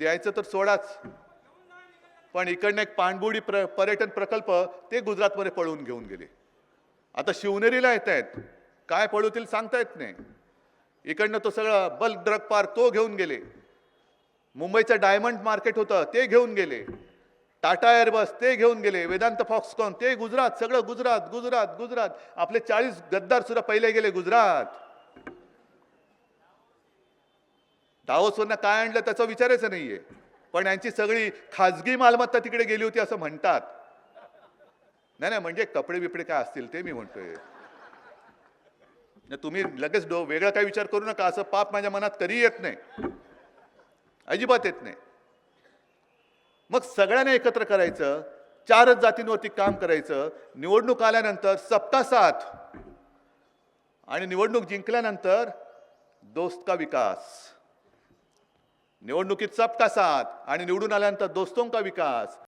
द्यायचं तर सोडाच. पण इकडनं एक पाणबुडी प्र पर्यटन प्रकल्प ते गुजरातमध्ये पळवून घेऊन गेले. आता शिवनेरीला येत आहेत. काय पळवतील सांगता येत नाही. इकडनं तो सगळा बल्क ड्रग पार्क तो घेऊन गेले. मुंबईचं डायमंड मार्केट होतं ते घेऊन गेले. टाटा एअरबस ते घेऊन गेले. वेदांत फॉक्सकॉन ते गुजरात सगळं गुजरात गुजरात गुजरात. आपले चाळीस गद्दार सुद्धा पहिले गेले गुजरात. दावोसवरनं काय आणलं त्याचा विचारायचं नाहीये. पण यांची सगळी खाजगी मालमत्ता तिकडे गेली होती असं म्हणतात. नाही नाही म्हणजे कपडे बिपडे काय असतील ते मी म्हणतोय. तुम्ही लगेच डो वेगळा काय विचार करू नका असं पाप माझ्या मनात कधी येत नाही. अजिबात येत नाही. मग सगळ्यांना एकत्र करायचं चारच जातींवरती काम करायचं निवडणूक आल्यानंतर सबका साथ आणि निवडणूक जिंकल्यानंतर दोस्त का विकास? निवडणुकीत सबका साथ आणि निवडून आल्यानंतर दोस्तों का विकास?